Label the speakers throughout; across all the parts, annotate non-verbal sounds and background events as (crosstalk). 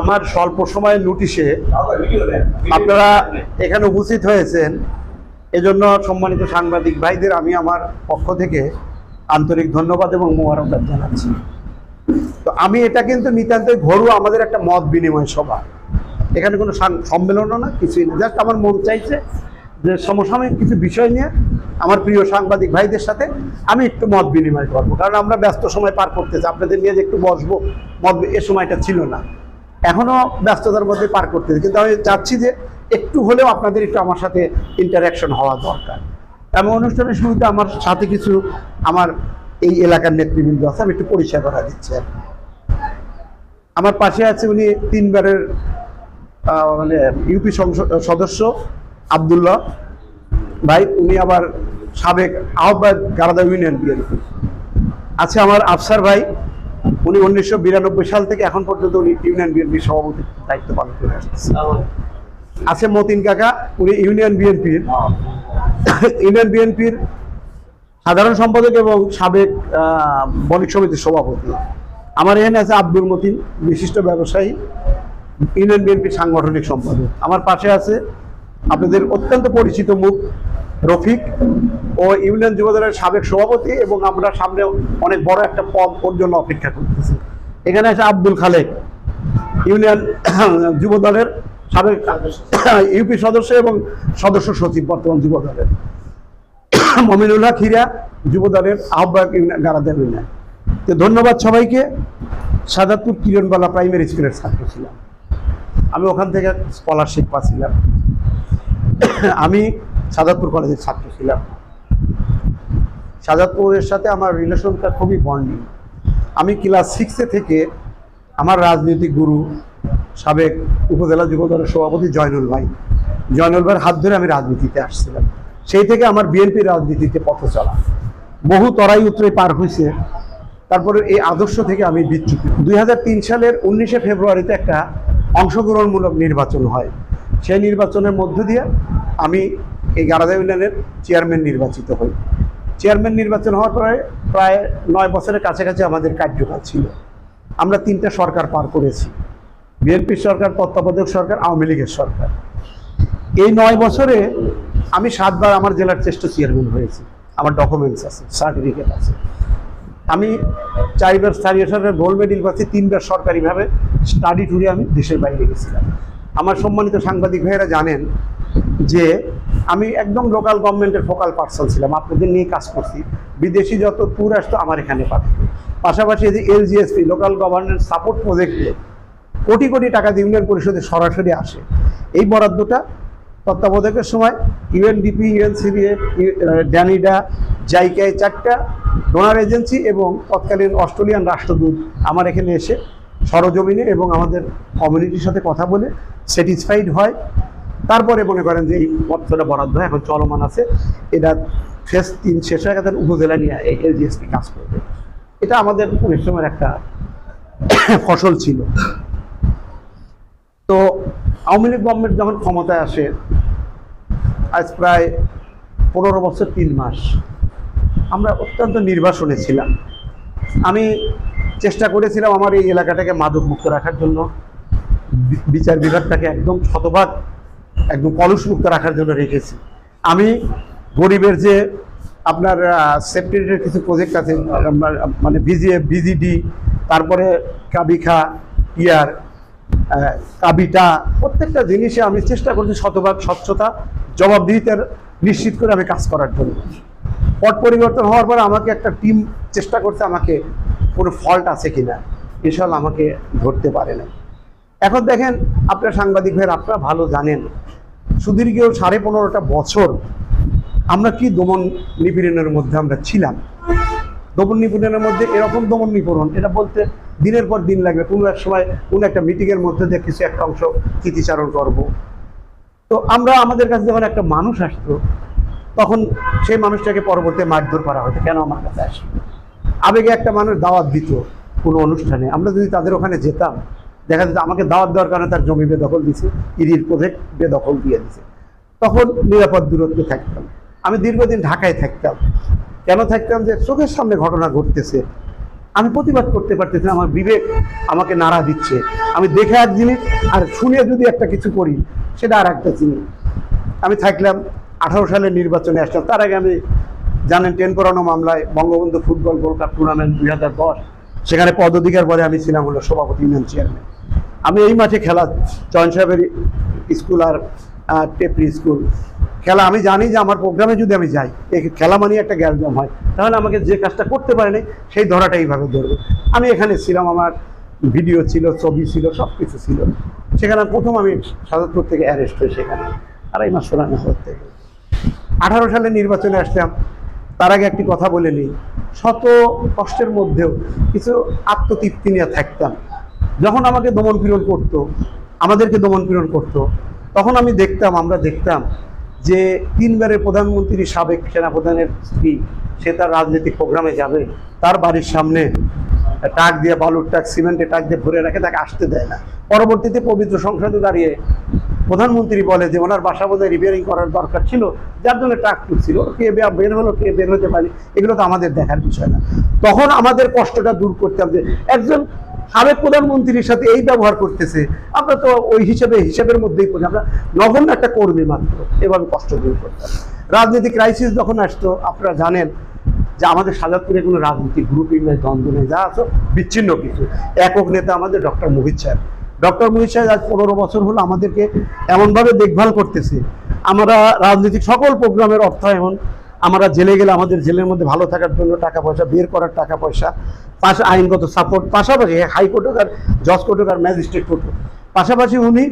Speaker 1: আমার স্বল্প সময়ের নোটিশে আপনারা এখানে উপস্থিত হয়েছেন। এজন্য সম্মানিত সাংবাদিক ভাইদের আমি আমার পক্ষ থেকে আন্তরিক ধন্যবাদ এবং মোবারকবাদ জানাচ্ছি। তো আমি এটা কিন্তু নিতান্তই ঘরোয়া আমাদের একটা মত বিনিময় সভা। এখানে কোনো সম্মেলনও না, কিছুই না। জাস্ট আমার মন চাইছে যে সমসাময়িক কিছু বিষয় নিয়ে আমার প্রিয় সাংবাদিক ভাইদের সাথে আমি একটু মত বিনিময় করব। কারণ আমরা ব্যস্ত সময় পার করতেছি, আপনাদের নিয়ে যে একটু বসবো, মত এ সময়টা ছিল না। এখনও ব্যস্ততার মধ্যে পার করতে কিন্তু আমি চাচ্ছি যে একটু হলেও আপনাদের একটু আমার সাথে ইন্টারাকশন হওয়া দরকার। আমি অনুষ্ঠানের শুরুতে আমার সাথে কিছু আমার এই এলাকার নেতৃবৃন্দ আছে, আমি একটু পরিচয় করা দিচ্ছি আমার পাশে আছে উনি তিনবারের মানে ইউপি সদস্য আবদুল্লাহ ভাই। উনি আবার সাবেক আহ্বায়ক গারাদা ইউনিয়ন বিএনপি। আছে আমার আফসার ভাই উনি উনিশশো বিরানব্বই সাল থেকে এখন পর্যন্ত উনি ইউনিয়ন বিএনপির সভাপতির দায়িত্ব পালন করে আসছে আছে মতিন কাকা, উনি ইউনিয়ন বিএনপির। ইউনিয়ন বিএনপির সাধারণ সম্পাদক এবং সাবেক বণিক সমিতির সভাপতি। আমার এখানে আছে আব্দুল মতিন, বিশিষ্ট ব্যবসায়ী, ইউনিয়ন বিএনপির সাংগঠনিক সম্পাদক। আমার পাশে আছে আপনাদের অত্যন্ত পরিচিত মুখ রফিক ও ইউনিয়ন যুবদলের সাবেক সভাপতি এবং আমরা সামনে অনেক বড় একটা পদ ওর জন্য অপেক্ষা করতেছি। এখানে আছে আব্দুল খালেক, ইউনিয়ন (clears throat) যুবদলের সাবেক (clears throat) ইউপি সদস্য এবং সদস্য সচিব বর্তমান যুবদলের। (clears throat) মমিনুল্লাহ খিরা যুবদলের আহ্বায়ক গারাদের ইউনিয়ন। তো ধন্যবাদ সবাইকে। সাদাতপুর কিরণবালা প্রাইমারি স্কুলের ছাত্র ছিলাম। আমি ওখান থেকে স্কলারশিপ পাচ্ছিলাম। আমি সাদাতপুর কলেজের ছাত্র ছিলাম। সাজাদপুরের সাথে আমার রিলেশনটা খুবই বন্ডিং। আমি ক্লাস সিক্সে থেকে আমার রাজনৈতিক গুরু, সাবেক উপজেলা যুবদলের সভাপতি জয়নুল ভাই। জয়নুল ভাইয়ের হাত ধরে আমি রাজনীতিতে আসছিলাম। সেই থেকে আমার বিএনপি রাজনীতিতে পথ চলা। বহু তরাই উত্তরে পার হয়েছে। তারপরে এই আদর্শ থেকে আমি বিচ্যুতি। দুই সালের উনিশে ফেব্রুয়ারিতে একটা অংশগ্রহণমূলক নির্বাচন হয়। সেই নির্বাচনের মধ্য দিয়ে আমি এই গারাদা ইউনিয়নের চেয়ারম্যান নির্বাচিত হই চেয়ারম্যান নির্বাচন হওয়ার পরে প্রায় নয় বছরের কাছাকাছি আমাদের কার্যকাল ছিল। আমরা তিনটা সরকার পার করেছি। বিএনপির সরকার, তত্ত্বাবধায়ক সরকার, আওয়ামী লীগের সরকার। এই নয় বছরে আমি সাতবার আমার জেলার শ্রেষ্ঠ চেয়ারম্যান হয়েছি। আমার ডকুমেন্টস আছে সার্টিফিকেট আছে। আমি চারবার স্থানীয় সরকার গোল্ড মেডেল পাচ্ছি, তিনবার সরকারিভাবে স্টাডি ট্যুরে আমি দেশের বাইরে গেছিলাম। আমার সম্মানিত সাংবাদিক ভাইয়েরা জানেন যে আমি একদম লোকাল গভর্নমেন্টের ফোকাল পার্সন ছিলাম, আপনাদের নিয়ে কাজ করছি। বিদেশি যত ট্যুর আসতো আমার এখানে পাঠাতো। পাশাপাশি এই যে এলজিএসপি লোকাল গভর্নেন্স সাপোর্ট প্রজেক্টে কোটি কোটি টাকা ইউনিয়ন পরিষদে সরাসরি আসে। এই বরাদ্দটা তত্ত্বাবধায়কের সময় ইউএনডিপি ইউএনসিবিএফ ড্যানিডা জাইকা এই চারটা ডোনার এজেন্সি এবং তৎকালীন অস্ট্রেলিয়ান রাষ্ট্রদূত আমার এখানে এসে সরজমিনে এবং আমাদের কমিউনিটির সাথে কথা বলে স্যাটিসফাইড হয়। তারপরে মনে করেন যে এই অর্থটা বরাদ্দ এখন চলমান আছে। এটা ফেস তিন শেষ হয়ে গেছে, উপজেলা নিয়ে এই এলজিএসপি কাজ করবে। এটা আমাদের পরিশ্রমের একটা ফসল ছিল। তো আওয়ামী লীগ গভর্নমেন্ট যখন ক্ষমতায় আসে, আজ প্রায় পনেরো বছর, তিন মাস, আমরা অত্যন্ত নির্বাসনে ছিলাম। আমি চেষ্টা করেছিলাম আমার এই এলাকাটাকে মাদক মুক্ত রাখার জন্য। বিচার বিভাগটাকে একদম শতভাগ একদম কলুষ মুক্ত রাখার জন্য রেখেছি। আমি গরিবের যে আপনার সেফটিনেটের কিছু প্রজেক্ট আছে মানে বিজিএফ বিজিডি তারপরে কাবিখা, ইয়ার কাবিটা, প্রত্যেকটা জিনিসে আমি চেষ্টা করছি শতভাগ স্বচ্ছতা, জবাবদিহিতার নিশ্চিত করে আমি কাজ করার জন্য। পট পরিবর্তন হওয়ার পর আমাকে একটা টিম চেষ্টা করছে আমাকে কোনো ফল্ট আছে কিনা। ইনশাল্লাহ আমাকে ধরতে পারে না এখন দেখেন, আপনার সাংবাদিক ভাইয়ের, আপনারা ভালো জানেন সুদীর্ঘ সাড়ে পনেরোটা বছর আমরা কি দমন নিপীড়নের মধ্যে আমরা ছিলাম? দমন নিপীড়নের মধ্যে এরকম দমন নিপীড়ন, এটা বলতে দিনের পর দিন লাগবে। কোনো এক সময় কোনো একটা মিটিংয়ের মধ্যে দিয়ে কিছু একটা অংশ স্মৃতিচারণ করব। তো আমরা আমাদের কাছে যখন একটা মানুষ আসতো, তখন সেই মানুষটাকে পরবর্তী মারধর করা হতো। কেন আমার কাছে আসে আবেগে একটা মানুষ দাওয়াত দিত কোনো অনুষ্ঠানে। আমরা যদি তাদের ওখানে যেতাম দেখা যেত আমাকে দাওয়াত দেওয়ার কারণে তার জমি বেদখল দিছে ইরির প্রজেক্ট বেদখল দিয়ে দিছে। তখন নিরাপদ দূরত্বে থাকতাম। আমি দীর্ঘদিন ঢাকায় থাকতাম। কেন থাকতাম যে চোখের সামনে ঘটনা ঘটতেছে। আমি প্রতিবাদ করতে পারতেছি আমার বিবেক আমাকে নাড়া দিচ্ছে। আমি দেখে এক জিনিস আর শুনে যদি একটা কিছু করি, সেটা আর একটা জিনিস আমি থাকলাম আঠারো সালের নির্বাচনে আসলাম। তার আগে আমি জানেন টেন পড়ানো মামলায় Bangabandhu football gold cup tournament দুই হাজার দশ, সেখানে পদধিকার পরে আমি ছিলাম হলো সভাপতি, ইউনিয়ন চেয়ারম্যান আমি এই মাঠে খেলা, চয়ন সাহেবের স্কুল আর টেপরি স্কুল। খেলা আমি জানি যে আমার প্রোগ্রামে যদি আমি যাই খেলা মানে একটা গ্যালজাম হয়। তাহলে আমাকে যে কাজটা করতে পারেনি, সেই ধরাটা এইভাবে ধরবে। আমি এখানে ছিলাম, আমার ভিডিও ছিল, ছবি ছিল সব কিছু ছিল। সেখানে প্রথম আমি সাজাদপুর থেকে অ্যারেস্ট হই সেখানে, আড়াই মাস সোনানগর থেকে। আঠারো সালে নির্বাচনে আসলাম, তার আগে একটি কথা বলে নিই। শত কষ্টের মধ্যেও কিছু আত্মতৃপ্তি নিয়ে থাকতাম। যখন আমাকে দমন পীড়ন করতো, আমাদেরকে দমন পীড়ন করতো, তখন আমি দেখতাম, আমরা দেখতাম যে তিনবারের প্রধানমন্ত্রী, সাবেক সেনাপ্রধানের স্ত্রী, সে তার রাজনৈতিক প্রোগ্রামে যাবে, তার বাড়ির সামনে টাক দিয়ে, বালুর টাক সিমেন্টের টাক দিয়ে ভরে রাখে তাকে আসতে দেয় না। পরবর্তীতে পবিত্র সংসদে দাঁড়িয়ে প্রধানমন্ত্রী বলে যে ওনার বাসা বোধহয় রিপেয়ারিং করার দরকার ছিল, যার জন্য ট্রাক টুকছিল কে বের হলো, কে বের হতে পারি এগুলো তো আমাদের দেখার বিষয় না। তখন আমাদের কষ্টটা দূর করতে হবে একজন সাবেক প্রধানমন্ত্রীর সাথে এই ব্যবহার করতেছে। আমরা তো ওই হিসেবে, হিসেবের মধ্যেই পড়ি। আমরা নগণ্য একটা কর্মী মাত্র। এভাবে কষ্ট দূর করতাম রাজনৈতিক ক্রাইসিস যখন আসতো, আপনারা জানেন যে আমাদের সাজাদপুরে কোনো রাজনীতি গ্রুপিং নেই, দ্বন্দ্ব নেই, যা আছে, বিচ্ছিন্ন কিছু। একক নেতা আমাদের ডক্টর মোহিত সাহেব। ডক্টর মোহিত সাহেব আজ পনেরো বছর হলো আমাদেরকে এমনভাবে দেখভাল করতেছে। আমরা রাজনৈতিক সকল প্রোগ্রামের অর্থায়ন আমরা জেলে গেলে আমাদের জেলের মধ্যে ভালো থাকার জন্য টাকা পয়সা, বের করার টাকা পয়সা, পাশে আইনগত সাপোর্ট পাশাপাশি হাইকোর্ট হোক আর জজ কোর্ট হোক আর ম্যাজিস্ট্রেট কোর্ট হোক। পাশাপাশি উনি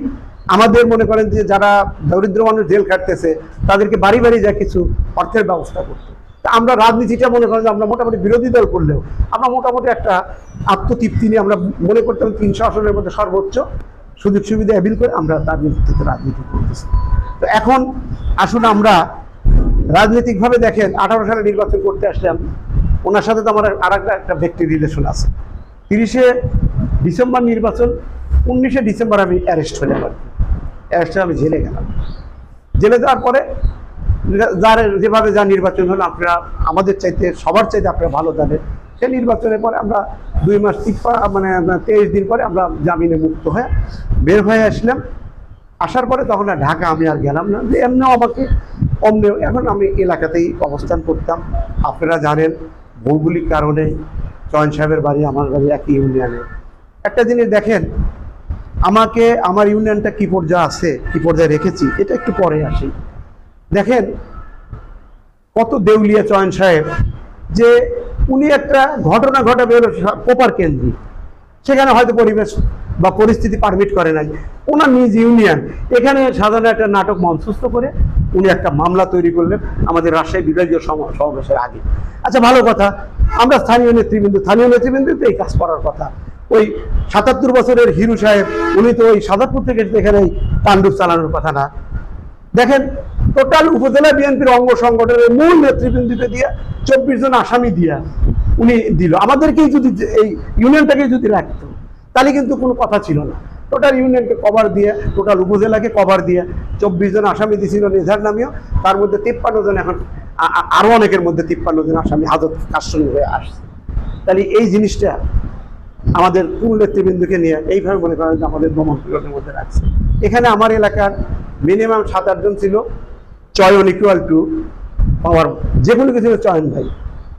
Speaker 1: আমাদের মনে করেন যে যারা দরিদ্র মানুষ জেল কাটতেছে তাদেরকে বাড়ি বাড়ি যা কিছু অর্থের ব্যবস্থা করতো। আমরা রাজনীতিটা মনে করেন যে আমরা মোটামুটি বিরোধী দল করলেও আমরা মোটামুটি একটা আত্মতৃপ্তি নিয়ে আমরা মনে করতাম তিনশো আসনের মধ্যে সর্বোচ্চ সুযোগ সুবিধা অ্যাবিল করে আমরা তার নেতৃত্বে রাজনীতি করতেছি। তো এখন আসুন আমরা রাজনৈতিকভাবে দেখেন, আঠারো সালে নির্বাচন করতে আসলাম ওনার সাথে তো আমার আর একটা একটা ব্যক্তি রিলেশন আছে। তিরিশে ডিসেম্বর নির্বাচন, উনিশে ডিসেম্বর আমি অ্যারেস্ট হলাম আর অ্যারেস্ট হয়ে আমি জেলে গেলাম। জেলে যাওয়ার পরে, যার যেভাবে যা নির্বাচন হলো, আপনারা, আমাদের চাইতে, সবার চাইতে আপনারা ভালো জানেন। সে নির্বাচনের পরে আমরা দুই মাস তিপ্পা মানে তেইশ দিন পরে আমরা জামিনে মুক্ত হয়ে বের হয়ে আসলাম। আসার পরে তখন আর ঢাকা আমি আর গেলাম না। যে এমনিও আমাকে অমনি এখন আমি এলাকাতেই অবস্থান করতাম। আপনারা জানেন, ভৌগোলিক কারণে চয়ন সাহেবের বাড়ি, আমার বাড়ি একই ইউনিয়নে। একটা জিনিস দেখেন, আমাকে, আমার ইউনিয়নটা কি পর্যায়ে আছে, কি পর্যায়ে রেখেছি, এটা একটু পরে আসি। দেখেন, কত দেউলিয়া চয়ন সাহেব, যে উনি একটা ঘটনা ঘটাবে হলো কোপার কেন্দ্রিক। সেখানে হয়তো পরিবেশ বা পরিস্থিতি পারমিট করে নাই। ওনার নিজ ইউনিয়ন এখানে সাধারণ একটা নাটক মঞ্চস্থ করে উনি একটা মামলা তৈরি করলেন আমাদের রাজশাহী বিভাগীয় সমাবেশের আগে। আচ্ছা ভালো কথা, আমরা স্থানীয় নেতৃবৃন্দ স্থানীয় নেতৃবৃন্দ তো এই কাজ করার কথা। ওই সাতাত্তর বছরের হিরু সাহেব, উনি তো ওই সাদাপুর থেকে এখানে তাণ্ডব চালানোর কথা না। দেখেন টোটাল উপজেলা বিএনপির অঙ্গ সংগঠনের মূল নেতৃবৃন্দকে দিয়ে চব্বিশ জন আসামি দিয়া উনি দিল। আমাদেরকেই যদি এই ইউনিয়নটাকে যদি রাখতো, তাহলে কিন্তু কোনো কথা ছিল না। টোটাল ইউনিয়নকে কভার দিয়ে, টোটাল উপজেলাকে কভার দিয়ে চব্বিশ জন আসামি দিছিল নিজার নামিও। তার মধ্যে তিপ্পান্ন জন এখন, আ- আ- আরও অনেকের মধ্যে তিপ্পান্ন জন আসামি হাজত কাস্টমি হয়ে আসছে। তাহলে এই জিনিসটা আমাদের পুরো নেতৃবৃন্দকে নিয়ে এইভাবে মনে করেন আমাদের দমন মধ্যে রাখছে। এখানে আমার এলাকার মিনিমাম সাত আটজন ছিল। চয়ন ইকুয়াল টু পাওয়ার যে কোনো কিছু চয়ন ভাই।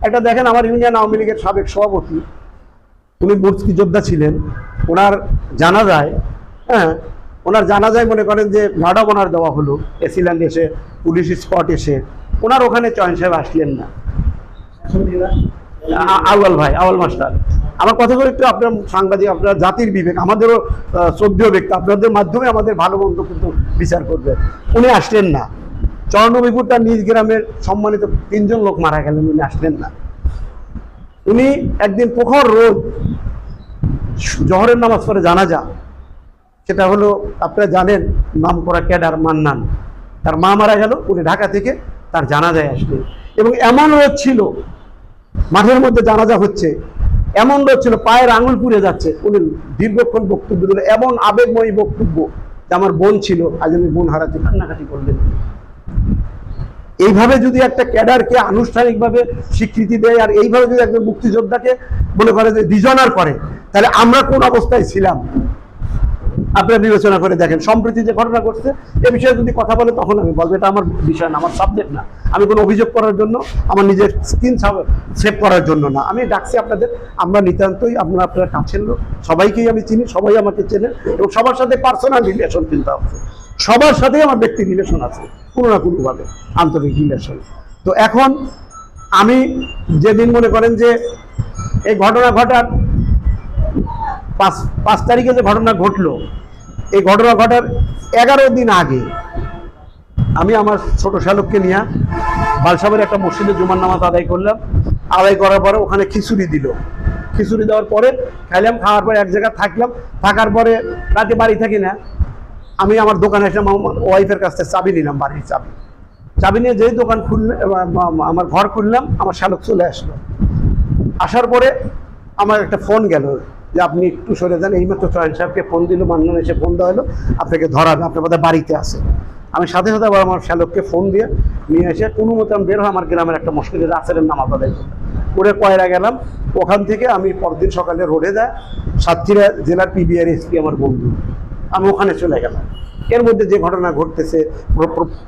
Speaker 1: একটা দেখেন আমার ইউনিয়ন আওয়ামী লীগের সাবেক সভাপতি, উনি মুরস্কি যোদ্ধা ছিলেন। ওনার জানা যায় হ্যাঁ ওনার জানা যায় মনে করেন যে অফ অনার দেওয়া হলো। এসিল্যান্ড এসে, পুলিশ স্পট এসে। ওনার ওখানে চয়ন সাহেব আসলেন না। আউয়াল ভাই, আউয়াল মাস্টার। আমার কথা বলে একটু আপনার সাংবাদিক, আপনার জাতির বিবেক, আমাদেরও শ্রদ্ধেয় ব্যক্তি। আপনাদের মাধ্যমে আমাদের ভালো মন্দ কিন্তু বিচার করবে। উনি আসলেন না। চরণবিপুর তার নিজ গ্রামের সম্মানিত তিনজন লোক মারা গেলেন, উনি আসলেন না। উনি একদিন প্রখর রোদ, জহরের নামাজ পরে জানা যা সেটা হলো, আপনারা জানেন, নাম করা ক্যাডার মান্নান। তার মা মারা গেল, উনি ঢাকা থেকে তার জানাজায় আসলেন। এবং এমন রোদ ছিল, মাঠের মধ্যে জানাজা হচ্ছে, এমন রোদ ছিল, পায়ের আঙুল পুড়ে যাচ্ছে, উনি দীর্ঘক্ষণ বক্তব্য দিল এমন আবেগময়ী বক্তব্য যে আমার বোন ছিল, আজ আমি বোন হারাতে কান্নাকাটি করলেন। এইভাবে যদি একটা ক্যাডারকে আনুষ্ঠানিকভাবে স্বীকৃতি দেয় আর এইভাবে যদি একজন মুক্তিযোদ্ধাকে মনে করে যে ডিজনার করে, তাহলে আমরা কোন অবস্থায় ছিলাম? আপনারা বিবেচনা করে দেখেন। সম্প্রতি যে ঘটনা ঘটছে, এ বিষয়ে যদি কথা বলে তখন আমি বলব, এটা আমার বিষয় না, আমার সাবজেক্ট না। আমি কোনো অভিযোগ করার জন্য, আমার নিজের স্কিন সেভ করার জন্য না। আমি ডাকছি আপনাদের, আমরা নিতান্তই আপনারা আপনারা কাছের লোক, সবাইকেই আমি চিনি, সবাই আমাকে চেনে এবং সবার সাথে পার্সোনাল রিলেশন কিন্তু আছে। সবার সাথেই আমার ব্যক্তি রিলেশন আছে, কোনো না কোনোভাবে, আন্তরিক রিলেশন তো এখন আমি যেদিন মনে করেন যে এই ঘটনা ঘটার পাঁচ পাঁচ তারিখে যে ঘটনা ঘটলো, এই ঘটনা ঘটার এগারো দিন আগে আমি আমার ছোট শালককে নিয়ে বালসাবের একটা মসজিদে জুমার নামাজ আদায় করলাম। আদায় করার পরে ওখানে খিচুড়ি দিল। খিচুড়ি দেওয়ার পরে খাইলাম, খাওয়ার পরে এক জায়গায় থাকলাম। থাকার পরে রাতে বাড়ি থাকি না। আমি আমার দোকানে আমার ওয়াইফের কাছ থেকে চাবি নিলাম, বাড়ির চাবি। চাবি নিয়ে যেই দোকান খুললাম আমার ঘর খুললাম, আমার শালক চলে আসলো। আসার পরে আমার একটা ফোন গেল যে আপনি একটু সরে যান, এইমাত্র চয়ন সাহেবকে ফোন দিল মান্নান এসে ফোন দেওয়া হলো, আপনাকে ধরাবে আপনার বোধহয় বাড়িতে আছে আমি সাথে সাথে আবার আমার শ্যালককে ফোন দিয়ে নিয়ে এসে কোনো মতো আমি বের হয় আমার গ্রামের একটা মসজিদের রাসেলের নামাজ আদায় করে কয়রা গেলাম, ওখান থেকে আমি পরদিন সকালে রোডে যায়, সাতক্ষীরা জেলার পিবিআর এসপি আমার বন্ধু। আমি ওখানে চলে গেলাম। এর মধ্যে যে ঘটনা ঘটতেছে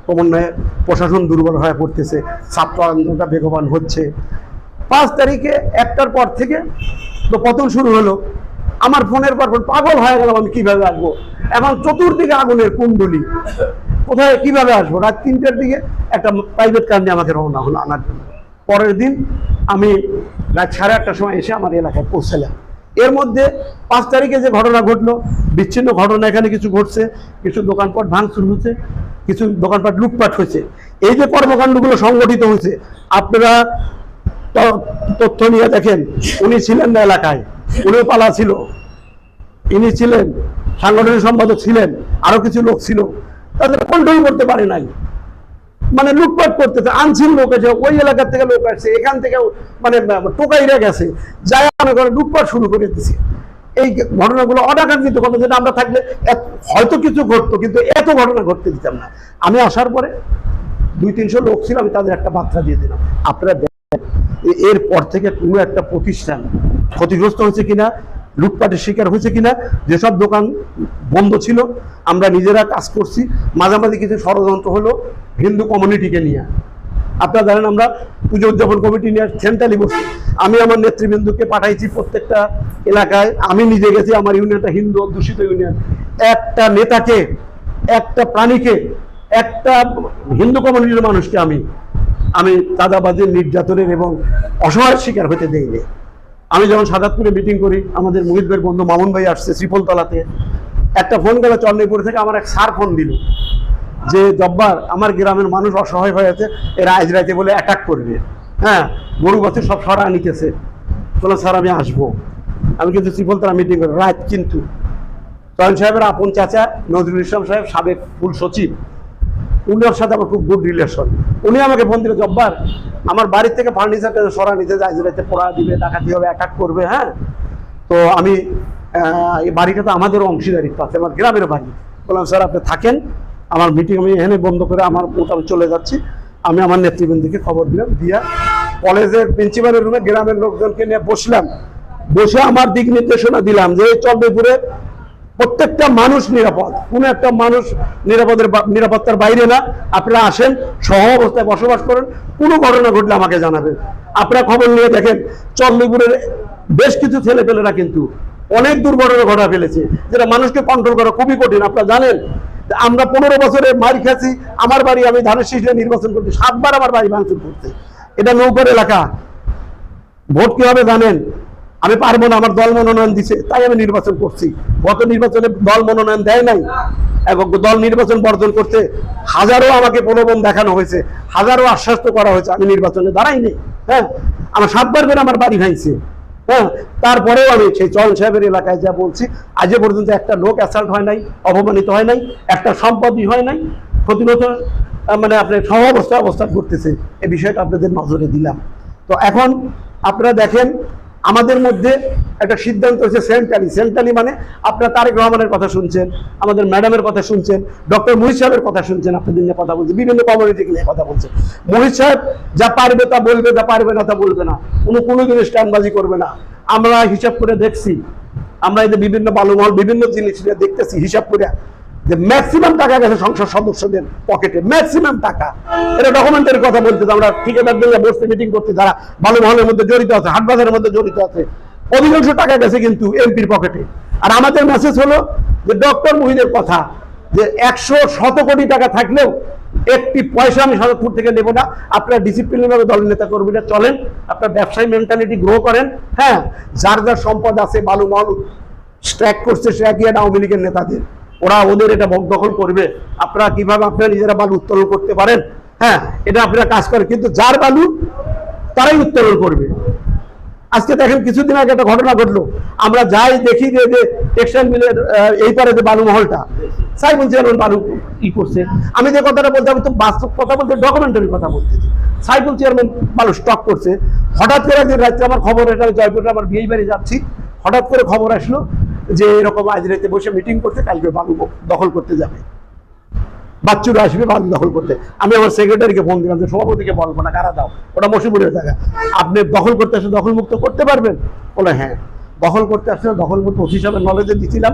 Speaker 1: ক্রমান্বয়ে প্রশাসন দুর্বল হয়ে পড়তেছে, ছাত্র আন্দোলনটা বেগবান হচ্ছে। পাঁচ তারিখে একটার পর থেকে তো পতন শুরু হলো। আমার ফোনের পর ফোন, পাগল হয়ে গেলাম আমি কীভাবে আসব? এখন চতুর্দিকে আগুনের কুণ্ডলি। কোথায়, কীভাবে আসব? রাত তিনটের দিকে একটা প্রাইভেট কার নিয়ে আমাকে রওনা হলো আনার জন্য। পরের দিন আমি রাত সাড়ে আটটার সময় এসে আমার এলাকায় পৌঁছালাম। এর মধ্যে পাঁচ তারিখে যে ঘটনা ঘটলো, বিচ্ছিন্ন ঘটনা এখানে কিছু ঘটছে, কিছু দোকানপাট ভাঙচুর হয়েছে, কিছু দোকানপাট লুটপাট হয়েছে। এই যে কর্মকাণ্ডগুলো সংগঠিত হয়েছে, আপনারা তথ্য নিয়ে দেখেন, উনি ছিলেন না এলাকায়, উনিও পালা ছিল। ইনি ছিলেন, সাংগঠনিক সম্পাদক ছিলেন আরও কিছু লোক ছিল। তাদের কন্ট্রোল করতে পারে নাই। মানে লুটপাট করতেছে, আনছিল লোক এসে ওই এলাকার থেকে লোক আসছে, এখান থেকে মানে টোকাইরা গেছে, যাই মনে করে লুটপাট শুরু করে দিছে। এই ঘটনাগুলো অনাকাঙ্ক্ষিত ঘটনা যেটা আমরা থাকলে হয়তো কিছু ঘটতো, কিন্তু এত ঘটনা ঘটতে দিতাম না। আমি আসার পরে দুই, তিনশো লোক ছিল, আমি তাদের একটা বার্তা দিয়ে দিলাম। আপনারা এরপর থেকে কোনো একটা প্রতিষ্ঠান ক্ষতিগ্রস্ত হয়েছে কিনা লুটপাটের শিকার হয়েছে কিনা, যেসব দোকান বন্ধ ছিল, আমরা নিজেরা কাজ করছি। মাঝামাঝি কিছু ষড়যন্ত্র হলো হিন্দু কমিউনিটিকে নিয়ে। আপনারা জানেন আমরা পুজো উদযাপন কমিটি নিয়ে সেন্ট্রালি বসছি আমি আমার নেতৃবৃন্দকে পাঠাইছি প্রত্যেকটা এলাকায়। আমি নিজে গেছি, আমার ইউনিয়নটা হিন্দু দূষিত ইউনিয়ন। একটা নেতাকে, একটা প্রাণীকে, একটা হিন্দু কমিউনিটির মানুষকে আমি আমি দাদাবাজির নির্যাতনের এবং অসহায়ের শিকার হতে দেইনি। আমি যখন সাদাতপুরে মিটিং করি, আমাদের মুহিতবের বন্ধু মামুন ভাই আসছে শ্রীফলতলাতে। একটা ফোন গেল চন্দ্রপুর থেকে, আমার এক সার ফোন দিল, যে, জব্বার, আমার গ্রামের মানুষ অসহায় হয়ে আছে, এরা আজ রাতে বলে অ্যাটাক করবে। হ্যাঁ গরু গাছে সব সরা নিতেছে বলে স্যার আমি আসব। আমি কিন্তু শ্রীফলতলা মিটিং করি, রাত কিন্তু। চয়ন সাহেবের আপন চাচা নজরুল ইসলাম সাহেব, সাবেক ফুল সচিব। উনার সাথে আমার খুব গুড রিলেশন উনি আমাকে ফোন দিল, জব্বার, আমার বাড়ির থেকে ফার্নিচারটা সরা, নিতে যায় যেটাতে পড়া দিবে, ডাকাতি হবে অ্যাটাক করবে হ্যাঁ? তো আমি এই বাড়িটা তো আমাদেরও অংশীদারিত্ব আছে, আমার গ্রামের বাড়ি। বললাম, স্যার, আপনি থাকেন, আমার মিটিং আমি এখানে বন্ধ করে আমার মোটামুটি চলে যাচ্ছি। আমি আমার নেতৃবৃন্দকে খবর দিলাম, দিয়া কলেজের প্রিন্সিপালের রুমে গ্রামের লোকজনকে নিয়ে বসলাম। বসে আমার দিক নির্দেশনা দিলাম যে চন্দ্রপুরে প্রত্যেকটা মানুষ নিরাপদ। কোনো একটা মানুষ নিরাপদের নিরাপত্তার বাইরে না। আপনারা আসেন, সহ অবস্থায় বসবাস করেন, কোনো ঘটনা ঘটলে আমাকে জানাবেন। আপনারা খবর নিয়ে দেখেন, চন্দ্রপুরের বেশ কিছু ছেলে ছেলেপেলেরা কিন্তু অনেক দুর্ঘটনা ঘটা ফেলেছে। যেটা মানুষকে কন্ট্রোল করা খুবই কঠিন। আপনারা জানেন আমরা পনেরো বছরে মারি খাচ্ছি আমার বাড়ি আমি ধানের শীষে নির্বাচন করছি, সাতবার আমার বাড়ি ভাঙচুর করতে এটা নৌকর এলাকা। ভোট কি হবে জানেন? আমি পারব না আমার দল মনোনয়ন দিছে তাই আমি নির্বাচন করছি। গত নির্বাচনে দল মনোনয়ন দেয় নাই এবং দল নির্বাচন বর্জন করতে হাজারো আমাকে প্রলোভন দেখানো হয়েছে হাজারো আশ্বাস্ত করা হয়েছে আমি নির্বাচনে দাঁড়াইনি হ্যাঁ? আমার সাতবার করে আমার বাড়ি ভাঙছে হ্যাঁ? তারপরেও আমি সেই চল সাহেবের এলাকায় যা বলছি আজ পর্যন্ত একটা লোক অ্যাসাল্ট হয় নাই অপমানিত হয় নাই একটা সম্পদই হয় নাই আহ, মানে আপনার সহ অবস্থায় অবস্থান করতেছে এই বিষয়টা আপনাদের নজরে দিলাম। তো এখন আপনারা দেখেন আমাদের মধ্যে একটা সিদ্ধান্ত হচ্ছে সেন্ট্রালি সেন্ট্রালি মানে আপনার তারেক রহমানের কথা শুনছেন, আমাদের ম্যাডামের কথা শুনছেন, ডক্টর মহিত সাহেবের কথা শুনছেন আপনাদের নিয়ে কথা বলছেন, বিভিন্ন কমিউনিটি নিয়ে কথা বলছেন। মহিত সাহেব যা পারবে তা বলবে, যা পারবে না তা বলবে না। কোনো কোনো দিন স্ট্যান্ডবাজি করবে না। আমরা হিসাব করে দেখছি, আমরা যে বিভিন্ন বালুমহল, বিভিন্ন জিনিস দেখতেছি হিসাব করে। যে ম্যাক্সিমাম টাকা গেছে সংসদ সদস্যদের পকেটে ম্যাক্সিমাম টাকা। এটা ডকুমেন্টারি কথা বলতে আমরা ঠিকাদারদের বসতে মিটিং করতে যারা বালুমহলের মধ্যে জড়িত আছে হাটবাজারের মধ্যে জড়িত আছে, অধিকাংশ টাকা গেছে কিন্তু এমপির পকেটে। আর আমাদের মেসেজ হলো যে ডক্টর মুহিদের কথা, যে একশো শত কোটি টাকা থাকলেও একটি পয়সা আমি সাদতপুর থেকে নেব না। আপনারা ডিসিপ্লিন ভাবে দলের নেতা কর্মীরা চলেন, আপনার ব্যবসায়ী মেন্টালিটি গ্রো করেন। হ্যাঁ যার যার সম্পদ আছে বালুমহল স্ট্র্যাক করছে, সে একই আওয়ামী লীগের নেতাদের। ওরা ওদের এটা দখল করবে। আপনারা কীভাবে আপনারা নিজেরা বালু উত্তোলন করতে পারেন? হ্যাঁ এটা আপনারা কাজ করেন। কিন্তু যার বালু, তারাই উত্তোলন করবে। আজকে দেখেন, কিছুদিন আগে একটা ঘটনা ঘটলো। আমরা যাই দেখি যে যে টেক্সটাইল মিলের এই পারে যে বালু মহলটা সাইবুল চেয়ারম্যান বালু ই করছে। আমি যে কথাটা বলতে, আমি তো বাস্তব কথা বলতে ডকুমেন্টারি কথা বলতেছি সাইবুল চেয়ারম্যান বালু স্টক করছে। হঠাৎ করে একদিন রাত্রে আমার খবর, এটা জয়পুরে আমার বিয়ে বাড়ি যাচ্ছি। হঠাৎ করে খবর আসলো যে এরকম আজ রাতে বসে মিটিং করতে কালকে বালু দখল করতে যাবে। বাচ্চুরা আসবে বালু দখল করতে। আমি আমার সেক্রেটারিকে ফোন দিলাম যে, সভাপতিকে বলব না, কারা দাও? ওটা মসিপুরের জায়গা আপনি দখল করতে আসলে দখল মুক্ত করতে পারবেন? বলে হ্যাঁ। দখল করতে আসলে দখল মুক্ত ওসি হিসাবে নলেজে দিছিলাম।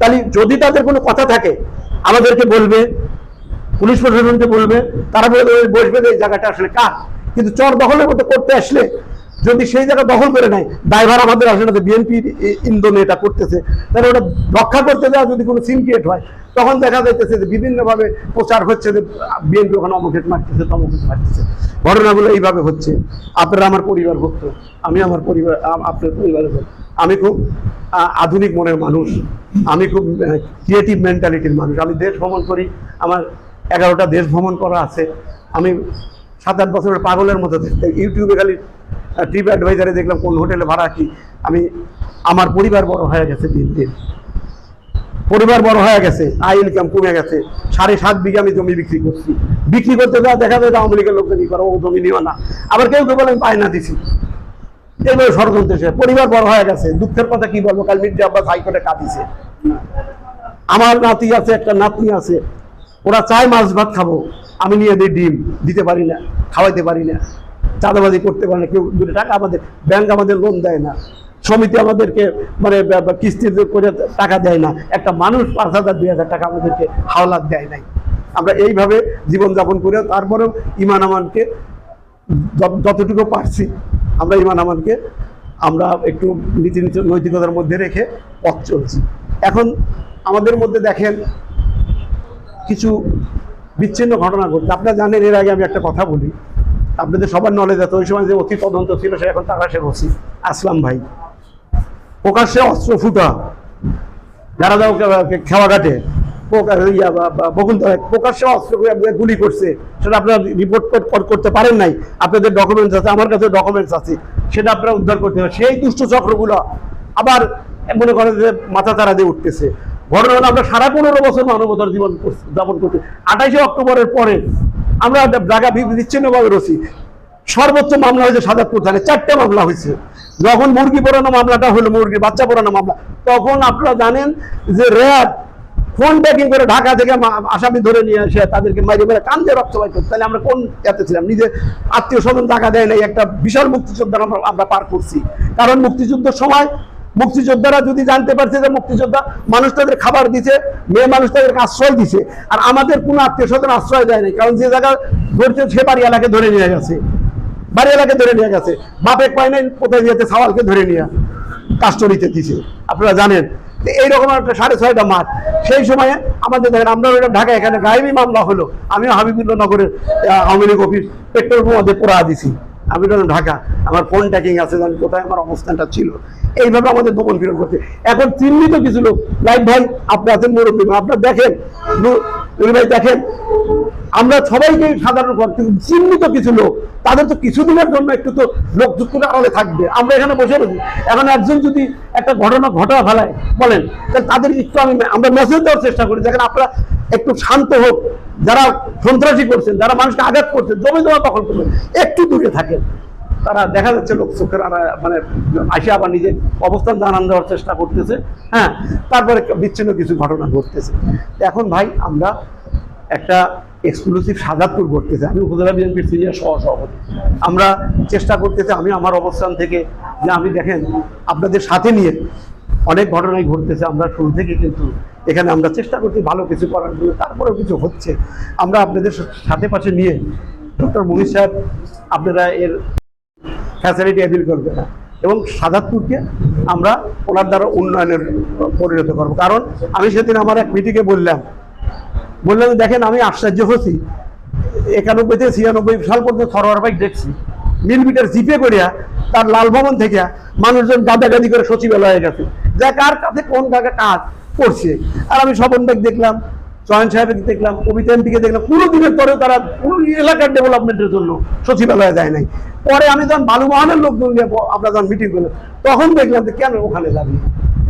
Speaker 1: তাহলে যদি তাদের কোনো কথা থাকে, আমাদেরকে বলবে, পুলিশ প্রশাসনকে বলবে, তারা বসবে এই জায়গাটা আসলে কার? কিন্তু চর দখলের মতো করতে আসলে যদি সেই জায়গা দখল করে নেয় ড্রাইভার আমাদের আসে না যে বিএনপির ইন্ধনে এটা করতেছে। তাহলে ওটা রক্ষা করতে যাওয়া যদি কোনো সিনক্রিয়েট হয়, তখন দেখা যাইতেছে যে বিভিন্নভাবে প্রচার হচ্ছে যে বিএনপি ওখানে অমুকেট মারতেছে, তমুকেট মারতেছে। ঘটনাগুলো এইভাবে হচ্ছে। আপনারা আমার পরিবার ভক্ত, আমি আমার পরিবার আপনার পরিবারের। আমি খুব আধুনিক মনের মানুষ। আমি খুব ক্রিয়েটিভ মেন্টালিটির মানুষ। আমি দেশ ভ্রমণ করি, আমার এগারোটা দেশ ভ্রমণ করা আছে। আমি সাত আট বছরের পাগলের মতো ইউটিউবে খালি ট্রিপ অ্যাডভাইজারে দেখলাম কোন হোটেলে ভাড়া কি। আমি, আমার পরিবার বড় হয়ে গেছে দিন দিন। পরিবার বড় হয়ে গেছে, আয় ইনকাম কমে গেছে। সাড়ে সাত বিঘা আমি জমি বিক্রি করছি। বিক্রি করতে যাওয়া দেখা যায় আওয়ামী লীগের লোককে নিয়ে করো, ও জমি নিও না। আবার কেউ কেউ বলেন পায় না দিছি। এইভাবে ষড়যন্ত্র সে। পরিবার বড় হয়ে গেছে। দুঃখের কথা কি বলব? কাল মির্জা আব্বাস হাইকোর্টে কাঁদিছে আমার নাতি আছে, একটা নাতনি আছে। ওরা চায় মাছ ভাত খাব। আমি নিয়ে দিই ডিম। দিতে পারি না, খাওয়াইতে পারি না। চাঁদাবাজি করতে পারে না, কেউ দুটো টাকা আমাদের ব্যাংক আমাদের লোন দেয় না। সমিতি আমাদেরকে মানে বা করে টাকা দেয় না। একটা মানুষ পাঁচ হাজার, দুই হাজার টাকা আমাদেরকে হাওলাত দেয় নাই। আমরা এইভাবে জীবনযাপন করে তারপরেও ইমান আমানকে যতটুকু পারছি, আমরা ইমান আমানকে, আমরা একটু নীতি, নৈতিকতার মধ্যে রেখে পথ চলছি। এখন আমাদের মধ্যে দেখেন কিছু বিচ্ছিন্ন ঘটনা ঘটছে। আপনারা জানেন, এর আগে আমি একটা কথা বলি। আপনাদের সবার নলেজ আছে, ওই সময় যে অতি তদন্ত ছিল, সে এখন তারাশের ওসি আসলাম ভাই। প্রকাশ্যে অস্ত্র ফুটা। যারা যাও খেওয়া ঘাটে। বকুলতলায় প্রকাশ্যে অস্ত্র গুলি করছে। সেটা আপনারা রিপোর্ট করতে পারেন নাই। আপনাদের ডকুমেন্টস আছে, আমার কাছে ডকুমেন্টস আছে। সেটা আপনারা উদ্ধার করতে হবে সেই দুষ্ট চক্রগুলো আবার মনে করেন যে মাথা তারা দিয়ে উঠতেছে। ঘটনা আমরা সারা পনেরো বছর মানবতার জীবন যাপন করছি। আঠাইশে অক্টোবরের পরে আমরা জায়গা বিচ্ছিন্নভাবে রয়েছি। সর্বোচ্চ মামলা হয়েছে সাজাদপুর থানায় চারটে মামলা হয়েছে। যখন মুরগি পড়ানো মামলাটা হলো মুরগি বাচ্চা পড়ানো মামলা, তখন আপনারা জানেন যে র্যাব ফোন ট্যাকিং করে ঢাকা থেকে আসামি ধরে নিয়ে এসে তাদেরকে মাইরে মেরে কান্দে রক্ত বাই করতে তাহলে আমরা কোন এতে ছিলাম? নিজে আত্মীয় স্বজন টাকা দেয় নাই, একটা বিশাল মুক্তিযোদ্ধা আমরা আমরা পার করছি। কারণ মুক্তিযুদ্ধের সময় মুক্তিযোদ্ধারা যদি জানতে পারছে যে মুক্তিযোদ্ধা মানুষ তাদের খাবার দিছে, মেয়ে মানুষ তাদেরকে আশ্রয় দিছে, আর আমাদের কোনো আত্মীয় স্বজন আশ্রয় দেয় নাই, কারণ যে জায়গা ধরছে, সে বাড়ি বাড়িওয়ালাকে ধরে নিয়ে গেছে। বাড়ি বাড়িওয়ালাকে ধরে নিয়ে গেছে। বাপে পায় নাই, কোথায় দিয়েছে সাওয়ালকে ধরে নিয়ে কাস্টডিতে দিছে। আপনারা জানেন এইরকম একটা সাড়ে ছয়টা মাঠ। সেই সময়ে আমাদের দেখেন, আমরা ওইরকম ঢাকা এখানে গায়েবী মামলা হলো। আমিও হাবিবুল্লাহ নগরের আওয়ামী লীগ অফিস, পেট্রোল বোমাতে পোড়া দিছি। আমি বললাম ঢাকা, আমার ফোন ট্যাকিং আছে, জানি কোথায় আমার অবস্থানটা ছিল। এইভাবে আমাদের দমন ফিরন করছে। এখন চিহ্নিত কিছু লোক লাইক ভাই, আপনি আছেন মুরব্বী আপনার দেখেন ভাই দেখেন, আমরা সবাইকে সাধারণ চিহ্নিত কিছু লোক, তাদের তো কিছুদিনের জন্য একটু তো লোক যুক্ত আড়ালে থাকবে। আমরা এখানে বসে রয়েছি। এখন একজন যদি একটা ঘটনা ঘটা ফেলায়, বলেন, তাহলে তাদের একটু আমি আমরা মেসেজ দেওয়ার চেষ্টা করি। দেখেন আপনারা একটু শান্ত হোক, যারা সন্ত্রাসী করছেন, যারা মানুষকে আঘাত করছেন, জমি জমা দখল করছেন, একটু দূরে থাকেন। তারা দেখা যাচ্ছে লোক চোখের মানে আসে আবার নিজের অবস্থান জানান দেওয়ার চেষ্টা করতেছে। হ্যাঁ তারপরে বিচ্ছিন্ন কিছু ঘটনা ঘটতেছে। এখন ভাই, আমরা একটা এক্সক্লুসিভ সাজাদপুর করতেছে। আমি উপজেলা বিএনপির সিনিয়র সহ সভাপতি আমরা চেষ্টা করতেছি, আমি আমার অবস্থান থেকে যে আমি দেখেন, আপনাদের সাথে নিয়ে অনেক ঘটনাই ঘটতেছে, আমরা শুরু থেকে কিন্তু এখানে আমরা চেষ্টা করছি ভালো কিছু করার জন্য, তারপরেও কিছু হচ্ছে। আমরা আপনাদের সাথে পাশে নিয়ে ডক্টর মুনির সাহেব আপনারা এর ফ্যাসিলিটি অ্যাভিল করবে না। এবং সাদাতপুরকে আমরা ওনার দ্বারা উন্নয়নের পরিণত করব। কারণ আমি সেদিন আমার এক মিটিংয়ে বললাম বললাম দেখেন আমি আশ্চর্য হচ্ছি একানব্বই থেকে ছিয়ানব্বই সাল পর্যন্ত সরোয়ার বাইক দেখছি। মিলমিটার জিপে করিয়া তার লালভবন থেকে মানুষজন গাদাগাদি করে সচিবালয়ে গেছে। যে কার কাছে, কোন জায়গায় কাজ করছে। আর আমি স্বপন বেগ দেখলাম, চয়ন সাহেবকে দেখলাম কবিতা এমপিকে দেখলাম। পুরো দিনের পরেও তারা পুরো এলাকার ডেভেলপমেন্টের জন্য সচিবালয়ে যায় নাই। পরে আমি যখন বালুমহানের লোকজন নিয়ে আমরা যখন মিটিং করলাম, তখন দেখলাম যে কেন ওখানে যাবি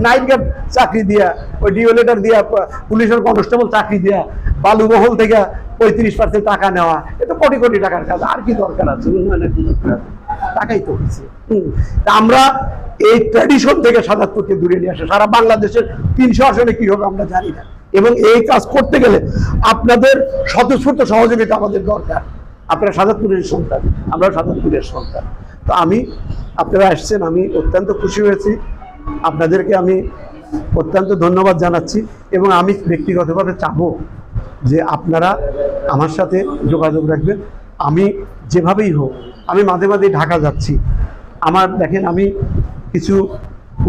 Speaker 1: নাইট গার্ড চাকরি দিয়া ওই ডিওলেটার দিয়া পুলিশের কনস্টেবল চাকরি দিয়া বালুমহল থেকে পঁয়ত্রিশ পার্সেন্ট টাকা নেওয়া এটা কোটি কোটি টাকার কাজ আর কি দরকার আছে? টাকাই তো হচ্ছে। আমরা এই ট্র্যাডিশন থেকে সাদাতপুরকে দূরে নিয়ে আসে। সারা বাংলাদেশের তিনশো আসনে কি হবে আমরা জানি না। এবং এই কাজ করতে গেলে আপনাদের স্বতঃস্ফূর্ত সহযোগিতা আমাদের দরকার। আপনারা সাদাতপুরের সন্তান আমরা সাদাতপুরের সন্তান। তো আমি আপনারা আসছেন আমি অত্যন্ত খুশি হয়েছি। আপনাদেরকে আমি অত্যন্ত ধন্যবাদ জানাচ্ছি এবং আমি ব্যক্তিগতভাবে চাবো যে আপনারা আমার সাথে যোগাযোগ রাখবেন। আমি যেভাবেই হোক, আমি মাঝে মাঝে ঢাকা যাচ্ছি। আমার দেখেন, আমি কিছু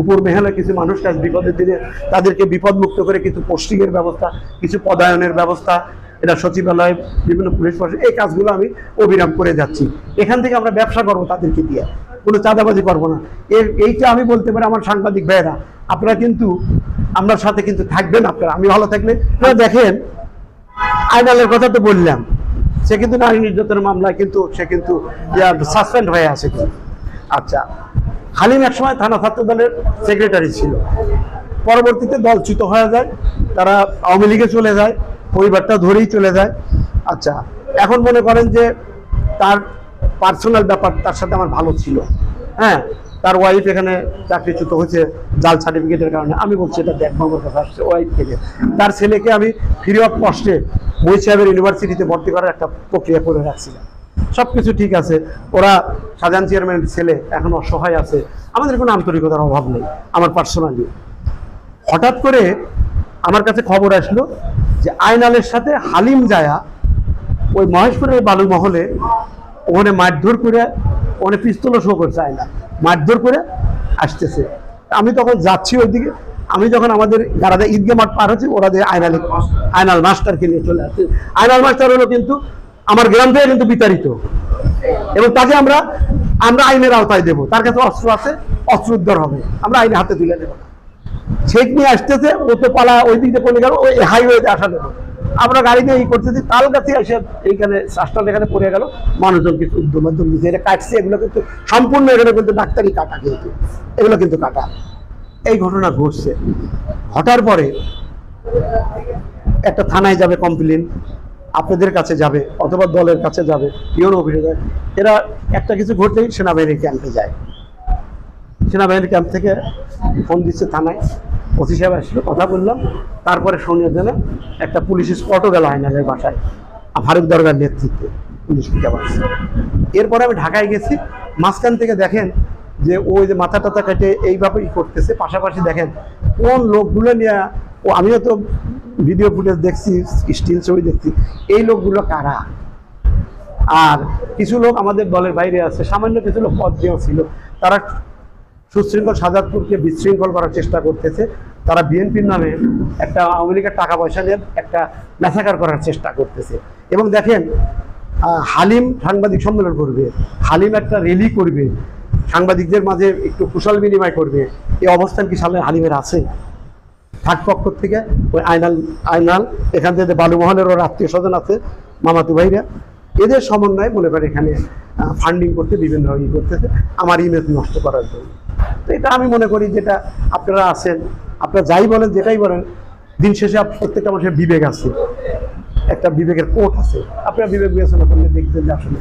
Speaker 1: উপর মেহালে কিছু মানুষ কাজ বিপদের দিনে তাদেরকে বিপদমুক্ত করে কিছু পোস্টিংয়ের ব্যবস্থা, কিছু পদায়নের ব্যবস্থা, এটা সচিবালয়, বিভিন্ন পুলিশ প্রশাসন, এই কাজগুলো আমি অবিরাম করে যাচ্ছি। এখান থেকে আমরা ব্যবসা করব তাদেরকে দিয়ে। কোনো চাঁদাবাজি করব না। এর, এইটা আমি বলতে পারি আমার সাংবাদিক ভাইয়েরা। আপনারা কিন্তু, আমার সাথে কিন্তু থাকবেন আপনারা। আমি ভালো থাকলে, আপনারা দেখেন আইনালের কথা তো বললাম। সে কিন্তু নারী নির্যাতনের মামলায় কিন্তু, সে কিন্তু সাসপেন্ড হয়ে আছে কিন্তু। আচ্ছা হালিম একসময় থানা ছাত্র দলের সেক্রেটারি ছিল। পরবর্তীতে দলচ্যুত হয়ে যায়, তারা আওয়ামী লীগে চলে যায়, পরিবারটা ধরেই চলে যায়। আচ্ছা এখন মনে করেন যে তার পার্সোনাল ব্যাপার তার সাথে আমার ভালো ছিল। হ্যাঁ তার ওয়াইফ এখানে চাকরিচ্যুত হয়েছে, জাল সার্টিফিকেটের কারণে। আমি বলছি, এটা দেখ বাবুর কাছে আসছে ওয়াইফ থেকে। তার ছেলেকে আমি ফ্রি অফ কস্টে মই সাহেবের ইউনিভার্সিটিতে ভর্তি করার একটা প্রক্রিয়া করে রাখছিলাম। সব কিছু ঠিক আছে। ওরা সাজান চেয়ারম্যানের ছেলে, এখন অসহায় আছে। আমাদের কোনো আন্তরিকতার অভাব নেই, আমার পার্সোনালি হঠাৎ করে আমার কাছে খবর আসলো যে আয়নালের সাথে হালিম জায়া ওই মহেশপুরের বালু মহলে ওখানে মারধর করে ওখানে পিস্তলও শো করছে আয়না। মারধর করে আসতেছে। আমি তখন যাচ্ছি ওইদিকে। আমি যখন আমাদের যারা ঈদগে মাঠ পার হচ্ছে, ওরা যে আয়নাল আয়নাল মাস্টারকে নিয়ে চলে আসছে। আয়নাল মাস্টার হলো কিন্তু আমার গ্রাম থেকে কিন্তু বিতাড়িত। এবং তাকে আমরা আমরা আইনের আওতায় দেবো। তার কাছে অস্ত্র আছে, অস্ত্র উদ্ধার হবে। আমরা আইনে হাতে তুলে নেব ছেক নিয়ে আসতেছে, ও তো পালা ওই দিক দিয়ে পড়ে গেল ওই হাইওয়েতে আসা দেবো। আমরা গাড়ি নিয়ে ই করতেছি তাল গাছে এসে এইখানে শ্বাসটা এখানে পড়ে গেল। মানুষজন কিছু উদ্যম মাধ্যম দিচ্ছে এটা কাটছে, এগুলো কিন্তু সম্পূর্ণ এখানে কিন্তু ডাক্তারি কাটা কিন্তু। এগুলো কিন্তু কাটা। এই ঘটনা ঘটছে। ঘটার পরে একটা থানায় যাবে কমপ্লেন আপনাদের কাছে যাবে অথবা দলের কাছে যাবে, ইউনো অফিসে এরা একটা কিছু ঘটলেই সেনাবাহিনীর ক্যাম্পে যায়। সেনাবাহিনীর ক্যাম্প থেকে ফোন দিচ্ছে থানায়। ওসি সাহেব আসলো কথা বললাম। তারপরে শুনিয়ে দিলাম একটা পুলিশ স্পটও গেল আইনালের বাসায় ফারুক দরগার নেতৃত্বে পুলিশ পিকা আসছে এরপরে আমি ঢাকায় গেছি, মাঝখান থেকে দেখেন যে ওই যে মাথা টাথা কেটে এইভাবেই করতেছে। পাশাপাশি দেখেন কোন লোকগুলো নিয়ে, ও আমিও তো ভিডিও ফুটেজ দেখছি স্টিল ছবি দেখছি, এই লোকগুলো কারা? আর কিছু লোক আমাদের দলের বাইরে আছে, সামান্য কিছু লোক পদ ছিল। তারা সুশৃঙ্খল সাজাদপুরকে বিশৃঙ্খল করার চেষ্টা করতেছে। তারা বিএনপির নামে একটা আওয়ামী লীগের টাকা পয়সা নিয়ে একটা ম্যাসাকার করার চেষ্টা করতেছে। এবং দেখেন হালিম সাংবাদিক সম্মেলন করবে, হালিম একটা র্যালি করবে, সাংবাদিকদের মাঝে একটু কুশল বিনিময় করবে। এই অবস্থান কি সামনে হালিমের আছে? থাক পক্ষ থেকে ওই আইনাল আইনাল, এখান থেকে বালুমহলের ওর আত্মীয় স্বজন আছে, মামাতু ভাইরা। এদের সমন্বয়ে মনে করে এখানে ফান্ডিং করতে বিভিন্ন ই করতেছে। আমার ইমেজ নষ্ট করার জন্য। তো এটা আমি মনে করি যেটা আপনারা আছেন, আপনারা যাই বলেন, যেটাই বলেন, দিন শেষে প্রত্যেকটা মানুষের বিবেক আছে। একটা বিবেকের কোট আছে। আপনারা বিবেক বিবেচনা করলে দেখবেন যে আসলে